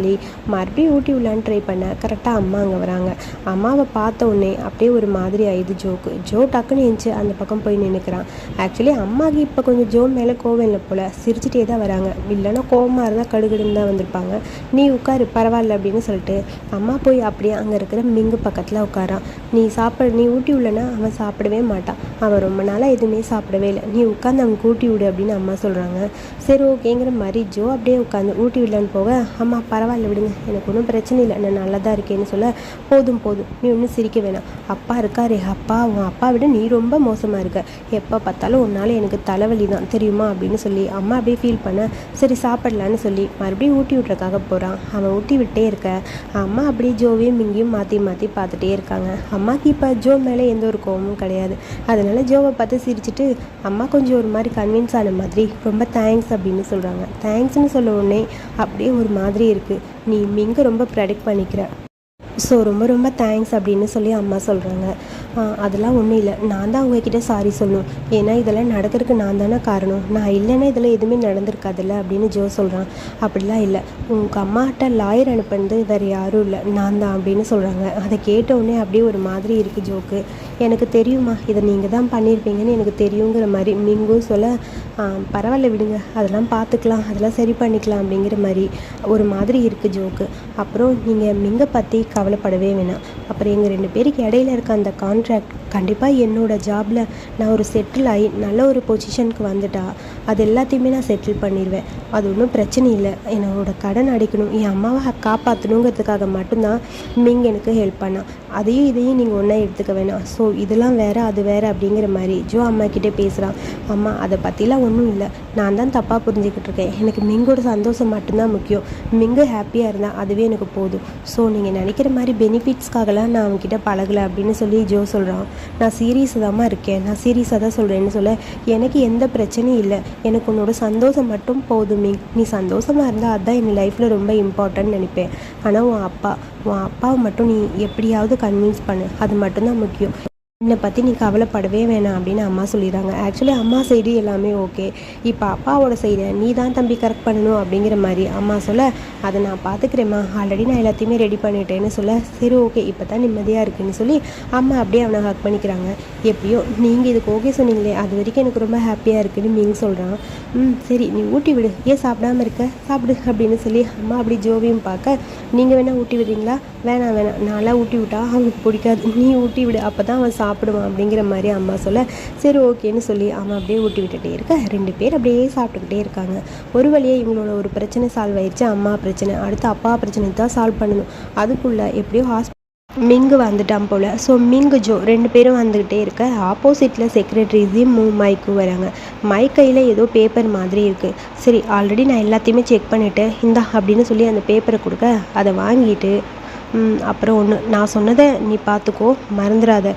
மறுபடியும் ஊட்டி விடலான்னு ட்ரை பண்ணேன் கரெக்டாக அம்மா அங்கே வராங்க. அம்மாவை பார்த்த உடனே அப்படியே ஒரு மாதிரி ஆயிடுது ஜோக்கு ஜோ டக்குன்னு எழுந்துச்சு அந்த பக்கம் போய் நின்றுக்கிறான் ஆக்சுவலி அம்மாவுக்கு இப்போ கொஞ்சம் ஜோ மேலே கோவம் இல்லை போல். சிரிச்சிட்டே தான் வராங்க. இல்லைன்னா கோவமாக இருந்தால் கடுகடுன்னு தான் வந்திருப்பாங்க. நீ உட்காரு பரவாயில்ல அப்படின்னு சொல்லிட்டு அம்மா போய் அப்படியே அங்கே இருக்கிற மிங்கு பக்கத்தில் உட்காரான். நீ சாப்பிட நீ ஊட்டி விடலன்னா அவன் சாப்பிடவே மாட்டான். அவன் ரொம்ப நாளாக எதுவுமே சாப்பிடவே இல்லை. நீ உட்காந்து அவனுக்கு ஊட்டி விடு அப்படின்னு அம்மா சொல்கிறாங்க சரி ஓகேங்கிற மாதிரி ஜோ அப்படியே உட்காந்து ஊட்டி விடலான்னு போக அம்மா பரவாயில்ல விடுங்க. எனக்கு ஒன்றும் பிரச்சனை இல்லை. நான் நல்லா தான் இருக்கேன்னு சொல்ல போதும் போதும். நீ ஒன்றும் சிரிக்க வேணாம். அப்பா இருக்காரே. அப்பா உன் அப்பா விட நீ ரொம்ப மோசமாக இருக்க. எப்போ பார்த்தாலும் உன்னால் எனக்கு தலைவலி தான் தெரியுமா? அப்படின்னு சொல்லி அம்மா அப்படியே ஃபீல் பண்ண சரி சாப்பிடலான்னு சொல்லி மறுபடியும் ஊட்டி விட்றக்காக போகிறான் அவன் ஊட்டி விட்டே இருக்க. அம்மா அப்படியே ஜோவையும் இங்கேயும் மாற்றி மாற்றி பார்த்துட்டே இருக்காங்க. அம்மாவுக்கு இப்போ ஜோ மேலே எந்த ஒரு கோவமும் கிடையாது. அதனால் ஜோவை பார்த்து சிரிச்சிட்டு அம்மா கொஞ்சம் ஒரு மாதிரி கன்வின்ஸ் ஆன மாதிரி. ரொம்ப தேங்க்ஸ் அப்படின்னு சொல்கிறாங்க தேங்க்ஸ்னு சொல்ல உடனே அப்படியே ஒரு மாதிரி இருக்குது நீ மிங்க ரொம்ப ப்ரெடிக்ட் பண்ணிக்கிற. ஸோ ரொம்ப ரொம்ப தேங்க்ஸ் அப்படின்னு சொல்லி அம்மா சொல்கிறாங்க அதெல்லாம் ஒன்றும் இல்லை. நான் தான் உங்ககிட்ட சாரி சொல்லணும். ஏன்னா இதெல்லாம் நடக்கிறதுக்கு நான் தானே காரணம். நான் இல்லைன்னா இதெல்லாம் எதுவுமே நடந்திருக்காதுல்ல அப்படின்னு ஜோ சொல்கிறான் அப்படிலாம் இல்லை. உங்கள் அம்மாட்ட லாயர் அனுப்புனது வேறு யாரும் இல்லை. நான் தான் அப்படின்னு சொல்கிறாங்க அதை கேட்ட உடனே அப்படியே ஒரு மாதிரி இருக்குது ஜோக்கு. எனக்கு தெரியுமா இதை நீங்கள் தான் பண்ணியிருப்பீங்கன்னு எனக்கு தெரியுங்கிற மாதிரி மிங்கும் சொல்ல பரவாயில்ல விடுங்க. அதெல்லாம் பார்த்துக்கலாம். அதெல்லாம் சரி பண்ணிக்கலாம் அப்படிங்கிற மாதிரி ஒரு மாதிரி இருக்குது ஜோக்கு. அப்புறம் நீங்கள் மிங்கை பற்றி கவலைப்படவே வேணாம். அப்புறம் எங்கள் ரெண்டு பேருக்கு இடையில இருக்க அந்த கான்ட்ராக்ட் கண்டிப்பாக என்னோட ஜாபில் நான் ஒரு செட்டில் ஆகி நல்ல ஒரு பொசிஷனுக்கு வந்துட்டா அது எல்லாத்தையுமே நான் செட்டில் பண்ணிடுவேன் அது ஒன்றும் பிரச்சனை இல்லை. என்னோட கடன் அடைக்கணும். என் அம்மாவை காப்பாற்றணுங்கிறதுக்காக மட்டும்தான் மிங் எனக்கு ஹெல்ப் பண்ணான் அதையும் இதையும் நீங்கள் ஒன்றா எடுத்துக்க வேணாம். ஸோ இதெல்லாம் வேறு அது வேறு அப்படிங்கிற மாதிரி ஜோ அம்மா கிட்டே பேசுகிறான் அம்மா அதை பற்றிலாம் ஒன்றும் இல்லை. நான் தான் தப்பாக புரிஞ்சுக்கிட்டு இருக்கேன். எனக்கு மிங்கோட சந்தோஷம் மட்டும்தான் முக்கியம். மிங்கு ஹாப்பியாக இருந்தால் அதுவே எனக்கு போதும். ஸோ நீங்கள் நினைக்கிற மாதிரி பெனிஃபிட்ஸ்க்காகலாம் நான் அவன்கிட்ட பழகலை அப்படின்னு சொல்லி ஜோ சொல்கிறான் நான் சீரியஸாக தான் இருக்கேன். நான் சீரியஸாக தான் சொல்கிறேன்னு சொல்ல எனக்கு எந்த பிரச்சனையும் இல்லை. எனக்கு உன்னோட சந்தோஷம் மட்டும் போதும். மிங் நீ சந்தோஷமாக இருந்தால் அதுதான் என் லைஃப்பில் ரொம்ப இம்பார்ட்டன்ட் நினைப்பேன். ஆனால் உன் அப்பா உன் அப்பாவை மட்டும் நீ எப்படியாவது கன்வின்ஸ் பண்ணு. அது மட்டும்தான் முக்கியம். என்னை பற்றி நீ கவலைப்படவே வேணாம் அப்படின்னு அம்மா சொல்லிடுறாங்க. ஆக்சுவலி அம்மா சைடு எல்லாமே ஓகே இப்போ அப்பாவோட சைடு நீ தான் தம்பி கரெக்ட் பண்ணணும் அப்படிங்கிற மாதிரி அம்மா சொல்ல அதை நான் பார்த்துக்கிறேம்மா ஆல்ரெடி நான் எல்லாத்தையுமே ரெடி பண்ணிட்டேன்னு சொல்ல சரி ஓகே இப்போ தான் நிம்மதியாக இருக்குன்னு சொல்லி அம்மா அப்படியே அவனை ஹக் பண்ணிக்கிறாங்க. எப்படியோ நீங்கள் இதுக்கு ஓகே சொன்னீங்களே அது வரைக்கும் எனக்கு ரொம்ப ஹாப்பியாக இருக்குன்னு மீன் சொல்கிறான் ம் சரி. நீ ஊட்டி விடு. ஏன் சாப்பிடாம இருக்க? சாப்பிடு அப்படின்னு சொல்லி அம்மா அப்படி ஜோவியும் பார்க்க நீங்கள் வேணால் ஊட்டி விடுறீங்களா? வேணாம் வேணாம். நான்லாம் ஊட்டி விட்டா அவனுக்கு பிடிக்காது. நீ ஊட்டி விடு. அப்போ தான் அவன் சாப்பிடுவான் அப்படிங்கிற மாதிரி அம்மா சொல்ல சரி ஓகேன்னு சொல்லி அவன் அப்படியே ஊட்டி விட்டுட்டே இருக்க. ரெண்டு பேர் அப்படியே சாப்பிட்டுக்கிட்டே இருக்காங்க. ஒரு வழியாக இவங்களோட ஒரு பிரச்சனை சால்வ் ஆயிடுச்சு அம்மா பிரச்சனை. அடுத்து அப்பா பிரச்சனை தான் சால்வ் பண்ணணும் அதுக்குள்ளே எப்படியோ ஹாஸ்பிட்டல் மிங்கு வந்துட்டான் போல். ஸோ மிங்கு ஜோ ரெண்டு பேரும் வந்துக்கிட்டே இருக்க. ஆப்போசிட்டில் செக்ரட்டரிஸையும் மூ மைக்கும் வராங்க. மைக் கையில் ஏதோ பேப்பர் மாதிரி இருக்குது சரி ஆல்ரெடி நான் எல்லாத்தையுமே செக் பண்ணிவிட்டேன் இந்தா அப்படின்னு சொல்லி அந்த பேப்பரை கொடுக்க அதை வாங்கிட்டு அப்புறம் ஒன்று நான் சொன்னதை நீ பார்த்துக்கோ மறந்துடாத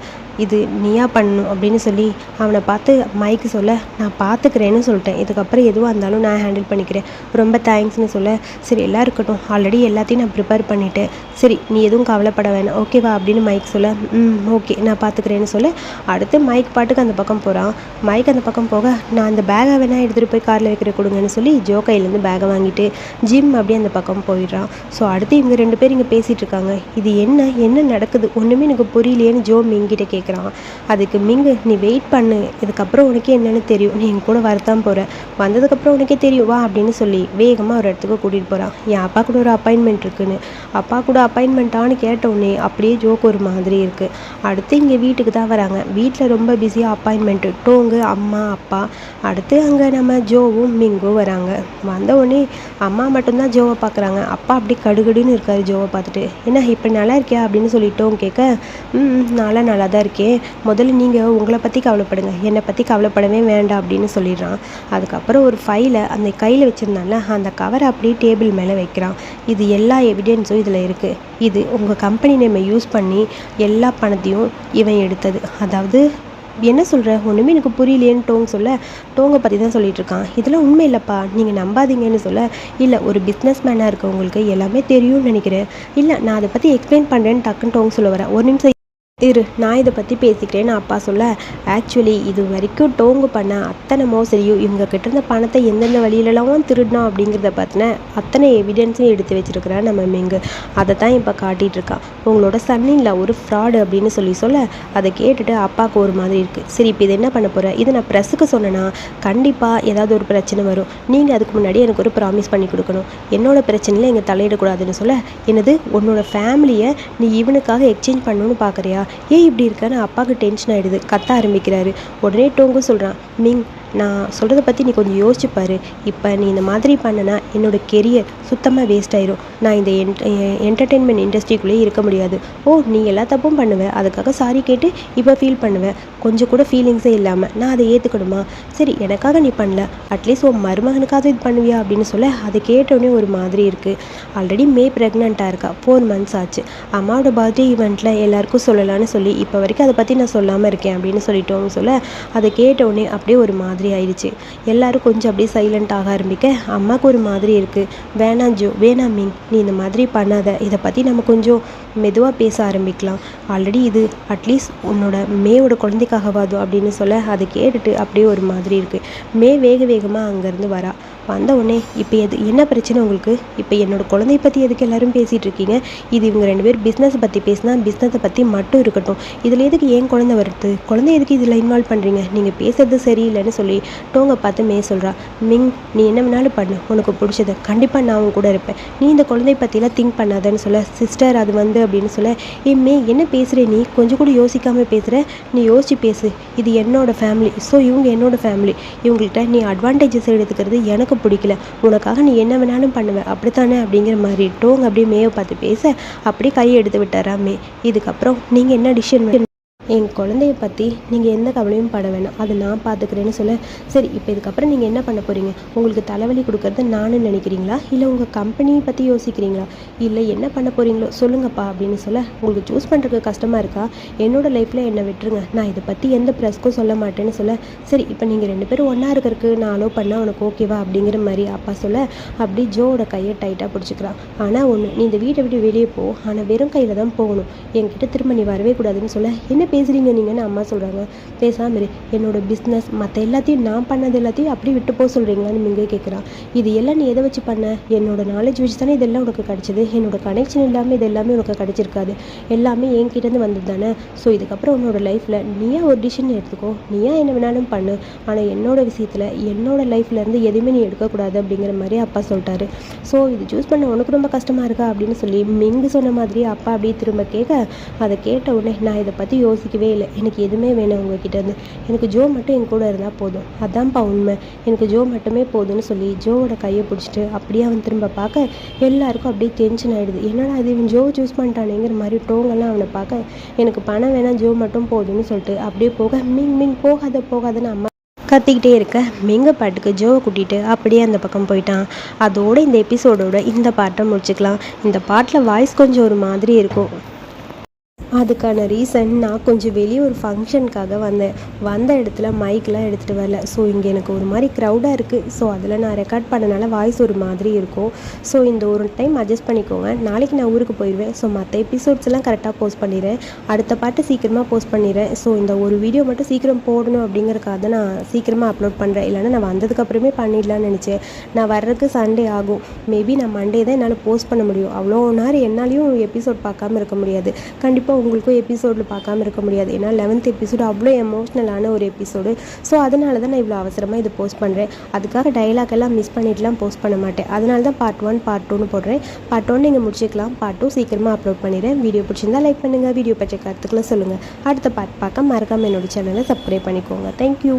இது நீயா பண்ணணும் அப்படின்னு சொல்லி அவனை பார்த்து மைக்கு சொல்ல நான் பார்த்துக்கிறேன்னு சொல்லிட்டேன். இதுக்கப்புறம் எதுவாக இருந்தாலும் நான் ஹேண்டில் பண்ணிக்கிறேன். ரொம்ப தேங்க்ஸ்னு சொல்ல சரி எல்லாம் இருக்கட்டும். ஆல்ரெடி எல்லாத்தையும் நான் ப்ரிப்பேர் பண்ணிட்டேன். சரி நீ எதுவும் கவலைப்பட வேணாம். ஓகேவா அப்படின்னு மைக் சொல்ல ம் ஓகே நான் பார்த்துக்கிறேன்னு சொல்ல. அடுத்து மைக் பாட்டுக்கு அந்த பக்கம் போகிறான் மைக் அந்த பக்கம் போக நான் அந்த பேகை வேணால் எடுத்துகிட்டு போய் காரில் வைக்கிற கொடுங்கன்னு சொல்லி ஜோ கையிலேருந்து பேகை வாங்கிட்டு ஜிம் அப்படியே அந்த பக்கம் போயிடுறான். ஸோ அடுத்து இவங்க ரெண்டு பேர் இங்கே பேசிகிட்டு இருக்காங்க. இது என்ன? என்ன நடக்குது? ஒன்றுமே எனக்கு புரியலையேன்னு ஜோ மிங்கிட்ட கேட்குறான் அதுக்கு மிங்கு நீ வெயிட் பண்ணு. இதுக்கப்புறம் உனக்கே என்னன்னு தெரியும். நீ என் கூட வரத்தான் போகிற வந்ததுக்கப்புறம் உனக்கே தெரியும். வா அப்படின்னு சொல்லி வேகமாக ஒரு இடத்துக்கு கூட்டிகிட்டு போகிறான் என் அப்பா கூட ஒரு அப்பாயின்மெண்ட் இருக்குன்னு. அப்பா கூட அப்பாயின்மெண்ட்டான்னு கேட்டவுடனே அப்படியே ஜோக் ஒரு மாதிரி இருக்குது அடுத்து இங்கே வீட்டுக்கு தான் வராங்க. வீட்டில் ரொம்ப பிஸியாக அப்பாயின்மெண்ட்டு டோங்கு அம்மா அப்பா. அடுத்து அங்கே நம்ம ஜோவும் மிங்கும் வராங்க. வந்த உடனே அம்மா மட்டும்தான் ஜோவை பார்க்குறாங்க அப்பா அப்படி கடுகடுன்னு இருக்காரு ஜோவை பார்த்துட்டு. என்ன இப்போ நல்லா இருக்கியா? அப்படின்னு சொல்லிட்டோம் கேட்க ம் நல்லா நல்லா தான் இருக்கேன். முதல்ல நீங்கள் உங்களை பற்றி கவலைப்படுங்க. என்னை பற்றி கவலைப்படவே வேண்டாம் அப்படின்னு சொல்லிடுறான். அதுக்கப்புறம் ஒரு ஃபைலை அந்த கையில் வச்சுருந்தால அந்த கவரை அப்படியே டேபிள் மேலே வைக்கிறான். இது எல்லா எவிடென்ஸும் இதில் இருக்குது இது உங்கள் கம்பெனி நேமை யூஸ் பண்ணி எல்லா பணத்தையும் இவன் எடுத்தது. அதாவது என்ன சொல்கிற ஒன்றுமே எனக்கு புரியலையேன்னு டோங் சொல்ல டோங்கை பற்றி தான் சொல்லிட்டு இருக்கான். இதெல்லாம் உண்மை இல்லைப்பா. நீங்கள் நம்பாதீங்கன்னு சொல்ல இல்லை ஒரு பிஸ்னஸ் மேனாக இருக்கவங்களுக்கு எல்லாமே தெரியும்னு நினைக்கிறேன். இல்லை நான் அதை பற்றி எக்ஸ்பிளைன் பண்ணுறேன்னு டக்குன்னு டோங் சொல்ல வரேன் ஒரு நிமிஷம் இரு நான் இதை பற்றி பேசிக்கிறேன்னு அப்பா சொல்ல ஆக்சுவலி இது வரைக்கும் டோங்கு பண்ண அத்தனை மோசடியும் இவங்க கிட்ட இருந்த பணத்தை எந்தெந்த வழியிலலாம் திருடினோம் அப்படிங்கிறத பற்றின அத்தனை எவிடன்ஸும் எடுத்து வச்சிருக்கிறான் நம்ம மெங்கு. அதை தான் இப்போ காட்டிகிட்டு இருக்கான் உங்களோட சன்னில் ஒரு ஃப்ராடு அப்படின்னு சொல்லி சொல்ல அதை கேட்டுட்டு அப்பாவுக்கு ஒரு மாதிரி இருக்குது சரி இப்போ இது என்ன பண்ண போகிறேன் இதை நான் ப்ரெஸ்ஸுக்கு சொன்னேன்னா கண்டிப்பாக ஏதாவது ஒரு பிரச்சனை வரும். நீங்கள் அதுக்கு முன்னாடி எனக்கு ஒரு ப்ராமிஸ் பண்ணி கொடுக்கணும். என்னோட பிரச்சனையில் இங்கே தலையிடக்கூடாதுன்னு சொல்ல என்னது உன்னோட ஃபேமிலியை நீ இவனுக்காக எக்ஸ்சேஞ்ச் பண்ணணும்னு பார்க்குறியா ஏன் இப்படி இருக்கன்னு அப்பாவுக்கு டென்ஷன் ஆகிடுது கத்த ஆரம்பிக்கிறாரு. உடனே டோங்கு சொல்கிறான் மிங் நான் சொல்கிறத பற்றி நீ கொஞ்சம் யோசிச்சு பாரு. இப்போ நீ இந்த மாதிரி பண்ணனா என்னோட கெரியர் சுத்தமாக வேஸ்ட் ஆயிரும். நான் இந்த என்ட் என்டர்டெயின்மெண்ட் இண்டஸ்ட்ரிக்குள்ளேயே இருக்க முடியாது. ஓ நீ எல்லா தப்பும் பண்ணுவேன் அதுக்காக சாரி கேட்டு இப்போ ஃபீல் பண்ணுவேன் கொஞ்சம் கூட ஃபீலிங்ஸே இல்லாமல் நான் அதை ஏற்றுக்கணுமா சரி எனக்காக நீ பண்ணல. அட்லீஸ்ட் உன் மருமகனுக்காவது இது பண்ணுவியா அப்படின்னு சொல்ல அதை கேட்டோடனே ஒரு மாதிரி இருக்குது ஆல்ரெடி மே ப்ரெக்னெண்ட்டாக இருக்கா? ஃபோர் மந்த்ஸ் ஆச்சு. அம்மாவோட பர்த்டே ஈவெண்ட்டில் எல்லாருக்கும் சொல்லலாம்னு சொல்லி இப்போ வரைக்கும் அதை பற்றி நான் சொல்லாமல் இருக்கேன் அப்படின்னு சொல்லிட்டோம்னு சொல்ல அதை கேட்டோடனே அப்படியே ஒரு மாதிரி ஆயிடுச்சு. எல்லாரும் கொஞ்சம் அப்படியே சைலண்ட் ஆக ஆரம்பிக்க அம்மாவுக்கு ஒரு மாதிரி இருக்குது வேணாம் ஜோ வேணாம் மீன். நீ இந்த மாதிரி பண்ணாத. இதை பற்றி நம்ம கொஞ்சம் மெதுவாக பேச ஆரம்பிக்கலாம். ஆல்ரெடி இது அட்லீஸ்ட் உன்னோட மேயோட குழந்தைக்காகவாதோ அப்படின்னு சொல்ல அதை கேட்டுட்டு அப்படியே ஒரு மாதிரி இருக்குது மே வேக வேகமாக அங்கேருந்து வரா. வந்த உடனே இப்போ எது என்ன பிரச்சனை உங்களுக்கு? இப்போ என்னோட குழந்தைய பற்றி எதுக்கு எல்லாரும் பேசிகிட்டு இருக்கீங்க? இது இவங்க ரெண்டு பேர் பிஸ்னஸை பற்றி பேசினா பிஸ்னஸை பற்றி மட்டும் இருக்கட்டும். இதில் எதுக்கு ஏன் குழந்தை வருது? குழந்தை எதுக்கு இதில் இன்வால்வ் பண்ணுறீங்க நீங்கள் பேசுறது சரியில்லைன்னு சொல்லி டோங்க பார்த்து மே சொல்கிறா மிங் நீ என்ன வேணாலும் பண்ணு. உனக்கு பிடிச்சது கண்டிப்பாக நான் உன் கூட இருப்பேன். நீ இந்த குழந்தைய பற்றிலாம் திங்க் பண்ணாதன்னு சொல்ல சிஸ்டர் அது வந்து அப்படின்னு சொல்ல ஏ மே என்ன பேசுகிற நீ? கொஞ்சம் கூட யோசிக்காமல் பேசுகிற நீ யோசிச்சு பேசு. இது என்னோட ஃபேமிலி ஸோ இவங்க என்னோட ஃபேமிலி இவங்கள்ட்ட நீ அட்வான்டேஜஸ் எடுத்துக்கிறது எனக்கு பிடிக்கல. உனக்காக நீ என்ன வேணாலும் பண்ணுவேன் அப்படித்தானே? அப்படிங்கிற மாதிரி டோங் அப்படியே மேவை பார்த்து பேச அப்படியே கையை எடுத்து விட்டாராமே இதுக்கப்புறம் நீங்கள் என்ன டிசிஷன் என் குழந்தைய பற்றி நீங்கள் எந்த கவலையும் பட வேணாம். அதை நான் பார்த்துக்கிறேன்னு சொல்ல சரி இப்போ இதுக்கப்புறம் நீங்கள் என்ன பண்ண போகிறீங்க உங்களுக்கு தலைவலி கொடுக்கறது நானு நினைக்கிறீங்களா? இல்லை உங்கள் கம்பெனியை பற்றி யோசிக்கிறீங்களா? இல்லை என்ன பண்ண போகிறீங்களோ சொல்லுங்கப்பா அப்படின்னு சொல்ல உங்களுக்கு சூஸ் பண்ணுறதுக்கு கஷ்டமாக இருக்கா? என்னோட லைஃப்பில் என்னை விட்டுருங்க. நான் இதை பற்றி எந்த ப்ரெஸ்க்கும் சொல்ல மாட்டேன்னு சொல்ல சரி இப்போ நீங்கள் ரெண்டு பேரும் ஒன்றா இருக்கிறதுக்கு நான் அலோவ் பண்ணால் உனக்கு ஓகேவா அப்படிங்கிற மாதிரி அப்பா சொல்ல அப்படி ஜோவோட கையை டைட்டாக பிடிச்சிக்கிறான். ஆனால் ஒன்று நீ இந்த வீட்டை விட்டு வெளியே போ. ஆனால் வெறும் கையில் தான் போகணும். என்கிட்ட திரும்ப நீ வரவே கூடாதுன்னு சொல்ல என்ன பேசுகிறீங்க நீங்கன்னு அம்மா சொல்கிறாங்க பேசாமல் இரு. என்னோட பிஸ்னஸ் மற்ற எல்லாத்தையும் நான் பண்ணது எல்லாத்தையும் அப்படி விட்டு போக சொல்கிறீங்களான்னு மிங்க கேட்குறான் இது எல்லாம் நீ எதை வச்சு பண்ண? என்னோட நாலேஜ் வச்சு தானே இதெல்லாம் உனக்கு கிடச்சிது. என்னோட கனெக்ஷன் இல்லாமல் இது எல்லாமே உனக்கு கிடச்சிருக்காது. எல்லாமே என்கிட்டேருந்து வந்தது தானே. ஸோ இதுக்கப்புறம் உன்னோட லைஃப்பில் நீயா ஒரு டிசிஷன் எடுத்துக்கோ. நீயா என்ன வேணாலும் பண்ணு. ஆனால் என்னோட விஷயத்தில் என்னோட லைஃப்லேருந்து எதுவுமே நீ எடுக்கக்கூடாது அப்படிங்கிற மாதிரி அப்பா சொல்லிட்டாரு. ஸோ இது சூஸ் பண்ண உனக்கு ரொம்ப கஷ்டமாக இருக்கா அப்படின்னு சொல்லி மிங்கு சொன்ன மாதிரி அப்பா அப்படியே திரும்ப கேட்க அதை கேட்ட உடனே நான் இதை பற்றி யோசிக்கவே இல்லை. எனக்கு எதுவுமே வேணும் உங்ககிட்ட இருந்து. எனக்கு ஜோ மட்டும் என் கூட இருந்தால் போதும். அதான்ப்பா உண்மை. எனக்கு ஜோ மட்டுமே போதும்னு சொல்லி ஜோவோட கையை பிடிச்சிட்டு அப்படியே அவன் திரும்ப பார்க்க எல்லாருக்கும் அப்படியே டென்ஷன் ஆகிடுது என்னடா இது? இவன் ஜோ சூஸ் பண்ணிட்டானேங்கிற மாதிரி டோங்கெல்லாம் அவனை பார்க்க எனக்கு பணம் வேணாம் ஜோ மட்டும் போதும்னு சொல்லிட்டு அப்படியே போக மீன் மீன் போகாத போகாதன்னு அம்மா கத்திக்கிட்டே இருக்க. மெங்க பாட்டுக்கு ஜோவை கூட்டிகிட்டு அப்படியே அந்த பக்கம் போயிட்டான். அதோட இந்த எபிசோடோட இந்த பாட்டை முடிச்சுக்கலாம். இந்த பாட்டில் வாய்ஸ் கொஞ்சம் ஒரு மாதிரி இருக்கும். அதுக்கான ரீசன் நான் கொஞ்சம் வெளியே ஒரு ஃபங்க்ஷனுக்காக வந்தேன். வந்த இடத்துல மைக்லாம் எடுத்துகிட்டு வரல. ஸோ இங்கே எனக்கு ஒரு மாதிரி க்ரௌடாக இருக்குது ஸோ அதில் நான் ரெக்கார்ட் பண்ணனால வாய்ஸ் ஒரு மாதிரி இருக்கும். ஸோ இந்த ஒரு டைம் அட்ஜஸ்ட் பண்ணிக்கோங்க. நாளைக்கு நான் ஊருக்கு போயிடுவேன் ஸோ மற்ற எபிசோட்ஸ்லாம் கரெக்டாக போஸ்ட் பண்ணிடுறேன். அடுத்த பாட்டு சீக்கிரமாக போஸ்ட் பண்ணிடுறேன். ஸோ இந்த ஒரு வீடியோ மட்டும் சீக்கிரம் போடணும் அப்படிங்கிறக்காக தான் நான் சீக்கிரமாக அப்லோட் பண்ணுறேன் இல்லைன்னா நான் வந்ததுக்கப்புறமே பண்ணிடலான்னு நினச்சேன். நான் வர்றதுக்கு சண்டே ஆகும். மேபி நான் மண்டே தான் என்னால் போஸ்ட் பண்ண முடியும். அவ்வளோ நேரம் என்னாலையும் எபிசோட் பார்க்காம இருக்க முடியாது. கண்டிப்பாக உங்களுக்கும் எபிசோடில் பார்க்காம இருக்க முடியாது. ஏன்னா லெவன்த் எபிசோடு அவ்வளோ எமோஷ்னலான ஒரு எபிசோடு ஸோ அதனால தான் நான் இவ்வளோ அவசரமாக இது போஸ்ட் பண்ணுறேன் அதுக்காக டைலாக் எல்லாம் மிஸ் பண்ணிட்டுலாம் போஸ்ட் பண்ண மாட்டேன். அதனால தான் பார்ட் ஒன் பார்ட் டூன்னு போடுறேன். பார்ட் ஒன் நீங்கள் முடிச்சிக்கலாம். பார்ட் டூ சீக்கிரமாக அப்லோட் பண்ணிடுறேன். வீடியோ பிடிச்சிருந்தா லைக் பண்ணுங்கள் வீடியோ பற்றிய கருத்துக்களை சொல்லுங்கள் அடுத்த பார்ட் பார்க்க மறக்காமல் என்னோட சேனலை சப்ஸ்கிரைப் பண்ணிக்கோங்க. தேங்க்யூ